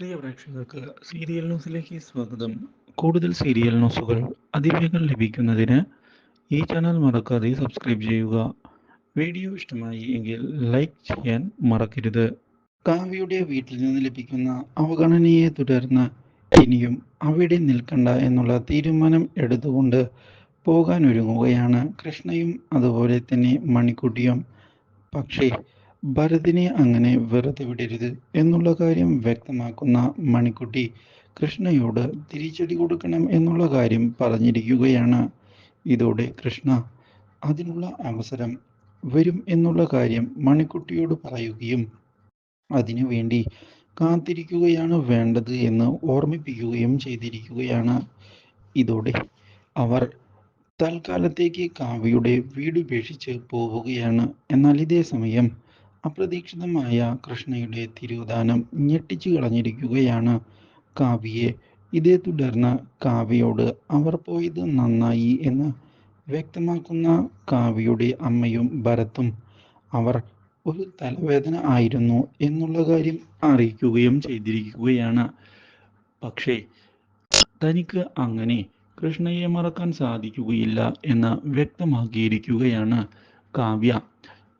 പ്രിയ പ്രേക്ഷകർക്ക് സീരിയൽ ന്യൂസിലേക്ക് സ്വാഗതം. കൂടുതൽ സീരിയൽ ന്യൂസുകൾ അതിവേഗം ലഭിക്കുന്നതിന് ഈ ചാനൽ മറക്കാതെ സബ്സ്ക്രൈബ് ചെയ്യുക. വീഡിയോ ഇഷ്ടമായി എങ്കിൽ ലൈക്ക് ചെയ്യാൻ മറക്കരുത്. കാവ്യയുടെ വീട്ടിൽ നിന്ന് ലഭിക്കുന്ന അവഗണനയെ തുടർന്ന് ഇനിയും അവിടെ നിൽക്കണ്ട എന്നുള്ള തീരുമാനം എടുത്തുകൊണ്ട് പോകാൻ ഒരുങ്ങുകയാണ് കൃഷ്ണയും അതുപോലെ തന്നെ മണിക്കുട്ടിയും. പക്ഷേ ഭരതിനെ അങ്ങനെ വെറുതെ വിടരുത് എന്നുള്ള കാര്യം വ്യക്തമാക്കുന്ന മണിക്കുട്ടി കൃഷ്ണയോട് തിരിച്ചടി കൊടുക്കണം എന്നുള്ള കാര്യം പറഞ്ഞിരിക്കുകയാണ്. ഇതോടെ കൃഷ്ണ അതിനുള്ള അവസരം വരും എന്നുള്ള കാര്യം മണിക്കുട്ടിയോട് പറയുകയും അതിനു വേണ്ടി കാത്തിരിക്കുകയാണ് വേണ്ടത് എന്ന് ഓർമ്മിപ്പിക്കുകയും ചെയ്തിരിക്കുകയാണ്. ഇതോടെ അവർ തൽക്കാലത്തേക്ക് കാവ്യയുടെ വീട് ഉപേക്ഷിച്ച് പോവുകയാണ്. എന്നാൽ ഇതേ സമയം അപ്രതീക്ഷിതമായ കൃഷ്ണയുടെ തിരോധാനം ഞെട്ടിച്ചു കളഞ്ഞിരിക്കുകയാണ് കാവ്യയെ. ഇതേ തുടർന്ന് കാവ്യയോട് അവർ പോയത് നന്നായി എന്ന് വ്യക്തമാക്കുന്ന കാവ്യയുടെ അമ്മയും ഭരത്തും അവർ ഒരു തലവേദന ആയിരുന്നു എന്നുള്ള കാര്യം അറിയിക്കുകയും ചെയ്തിരിക്കുകയാണ്. പക്ഷേ തനിക്ക് അങ്ങനെ കൃഷ്ണയെ മറക്കാൻ സാധിക്കുകയില്ല എന്ന് വ്യക്തമാക്കിയിരിക്കുകയാണ് കാവ്യ.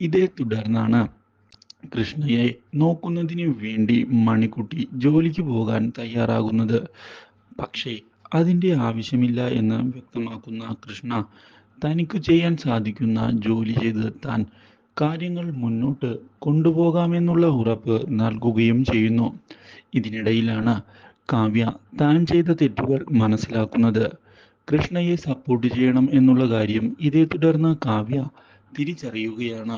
ഇതേ തുടർന്നാണ് കൃഷ്ണയെ നോക്കുന്നതിനു വേണ്ടി മണിക്കുട്ടി ജോലിക്ക് പോകാൻ തയ്യാറാകുന്നത്. പക്ഷേ അതിന്റെ ആവശ്യമില്ല എന്ന് വ്യക്തമാക്കുന്ന കൃഷ്ണ തനിക്ക് ചെയ്യാൻ സാധിക്കുന്ന ജോലി ചെയ്ത് താൻ കാര്യങ്ങൾ മുന്നോട്ട് കൊണ്ടുപോകാമെന്നുള്ള ഉറപ്പ് നൽകുകയും ചെയ്യുന്നു. ഇതിനിടയിലാണ് കാവ്യ താൻ ചെയ്ത തെറ്റുകൾ മനസ്സിലാക്കുന്നത്. കൃഷ്ണയെ സപ്പോർട്ട് ചെയ്യണം എന്നുള്ള കാര്യം ഇതേ തുടർന്ന് കാവ്യ തിരിച്ചറിയുകയാണ്.